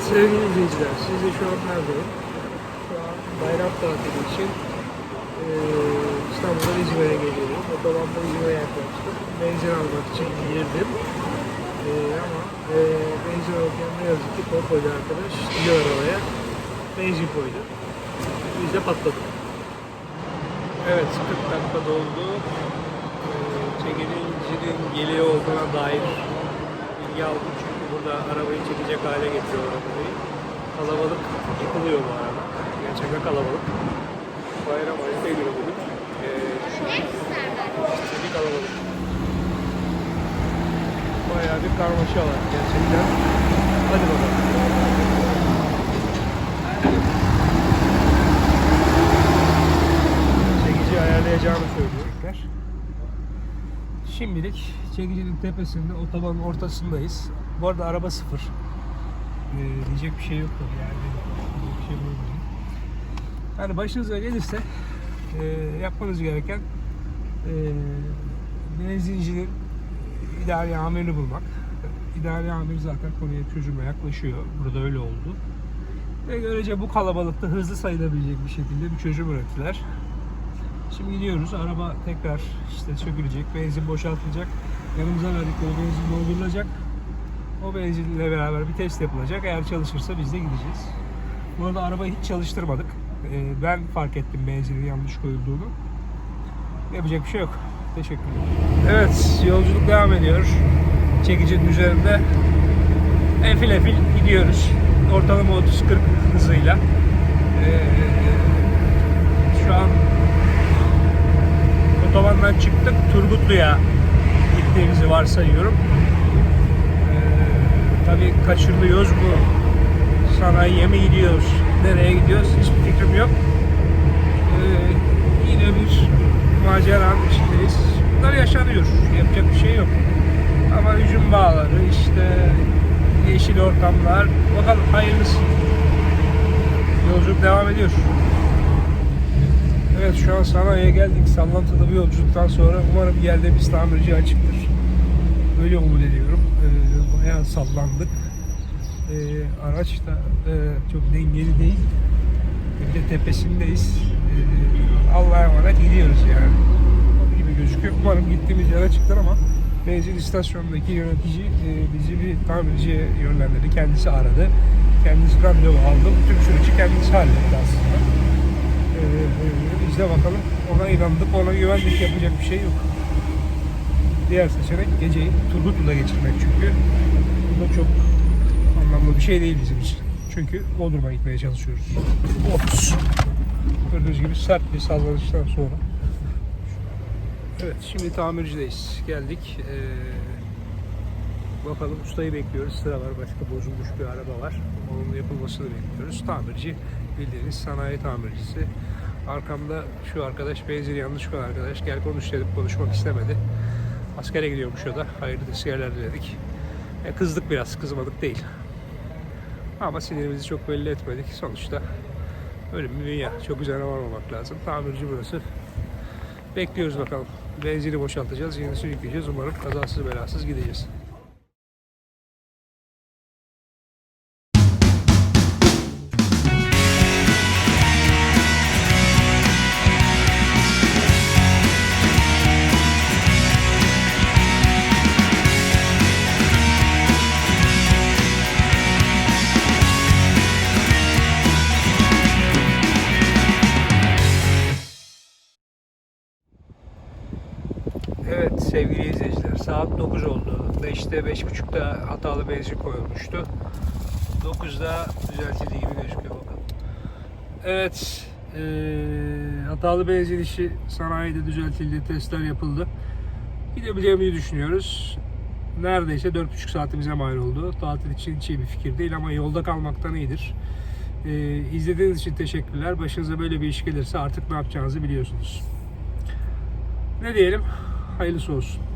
Sevgili izleyiciler, siz de şu an neredeyim? Şu an bayram tatili için eee İstanbul'dan İzmir'e geliyorum. Otobanda İzmir'e yaklaştım. Benzin almak için girdim. Eee ama eee benzin alırken ne yazık ki pompacı arkadaş diğer arabaya benzin koydu. Biz de patladık. Evet 40 dakika doldu. Çekenin incinin geliyor olduğuna dair bilgi aldım burada arabayı çekecek hale getiriyor arabayı. Kalabalık yıkılıyor bu arada. Gerçekten kalabalık. Bayram ayı günü bugün. Ee, bir kalabalık. Bayağı bir karmaşa var gerçekten. Hadi bakalım. Çekici ayarlayacağını söylüyorlar. Şimdilik çekicinin tepesinde otobanın ortasındayız. Bu arada araba sıfır. Ee, diyecek bir şey yok tabii yani. Diyecek bir şey bulamayacağım. Yani başınıza gelirse e, yapmanız gereken e, benzincinin idari amirini bulmak. İdari amir zaten konuya çözüme yaklaşıyor. Burada öyle oldu. Ve görece bu kalabalıkta hızlı sayılabilecek bir şekilde bir çözüm ürettiler. Şimdi gidiyoruz. Araba tekrar işte sökülecek. Benzin boşaltılacak. Yanımıza verdikleri benzin doldurulacak. O benzinle beraber bir test yapılacak. Eğer çalışırsa biz de gideceğiz. Bu arada arabayı hiç çalıştırmadık. Ee, ben fark ettim benzinin yanlış koyulduğunu. Yapacak bir şey yok. Teşekkürler. Evet, yolculuk devam ediyor. Çekicinin üzerinde efil efil gidiyoruz. Ortalama 30-40 hızıyla. Ee, şu an otobandan çıktık. Turgutlu'ya gittiğimizi varsayıyorum. Ee, tabii kaçırılıyoruz mu? Sanayiye mi gidiyoruz? Nereye gidiyoruz? Hiçbir fikrim yok. Ee, yine bir maceranın içindeyiz. Bunlar yaşanıyor. Yapacak bir şey yok. Ama üzüm bağları, işte yeşil ortamlar. Bakalım hayırlısı. Yolculuk devam ediyor. Evet şu an sanayiye geldik. Sallantılı bir yolculuktan sonra umarım geldiğimiz tamirci açıktır. Böyle umut ediyorum. Ee, bayağı sallandık. Ee, araç da e, çok dengeli değil. Bir de tepesindeyiz. Ee, Allah'a emanet gidiyoruz yani. Gibi gözüküyor. Umarım gittiğimiz yer açıktır ama benzin istasyonundaki yönetici e, bizi bir tamirciye yönlendirdi. Kendisi aradı. Kendisi randevu aldı. Bütün süreci kendisi halletti aslında. Ee, biz de bakalım ona inandık, ona güvendik yapacak bir şey yok. Diğer seçenek geceyi Turgutlu'da geçirmek çünkü bu da çok anlamlı bir şey değil bizim için. Çünkü Bodrum'a gitmeye çalışıyoruz. Ops. Gördüğünüz gibi sert bir sallanıştan sonra. Evet şimdi tamircideyiz. Geldik. Ee, bakalım ustayı bekliyoruz. Sıra var. Başka bozulmuş bir araba var. Onun yapılmasını bekliyoruz. Tamirci bildiğiniz sanayi tamircisi. Arkamda şu arkadaş benzin yanlış koyan arkadaş. Gel konuş dedim konuşmak istemedi. Askere gidiyormuş o da. Hayırlı tezkerler diledik. E, kızdık biraz. Kızmadık değil. Ama sinirimizi çok belli etmedik. Sonuçta ölüm bir dünya. Çok üzerine varmamak lazım. Tamirci burası. Bekliyoruz bakalım. Benzini boşaltacağız. Yenisini yükleyeceğiz. Umarım kazasız belasız gideceğiz. Evet sevgili izleyiciler saat 9 oldu. 5'te 5.30'da hatalı benzin koyulmuştu. 9'da düzeltildiği gibi gözüküyor bakalım. Evet eee, hatalı benzin işi sanayide düzeltildi, testler yapıldı. Gidebileceğimizi düşünüyoruz. Neredeyse 4,5 saatimize mal oldu. Tatil için hiç iyi bir fikir değil ama yolda kalmaktan iyidir. Ee, izlediğiniz için teşekkürler. Başınıza böyle bir iş gelirse artık ne yapacağınızı biliyorsunuz. Ne diyelim? Hayırlısı olsun.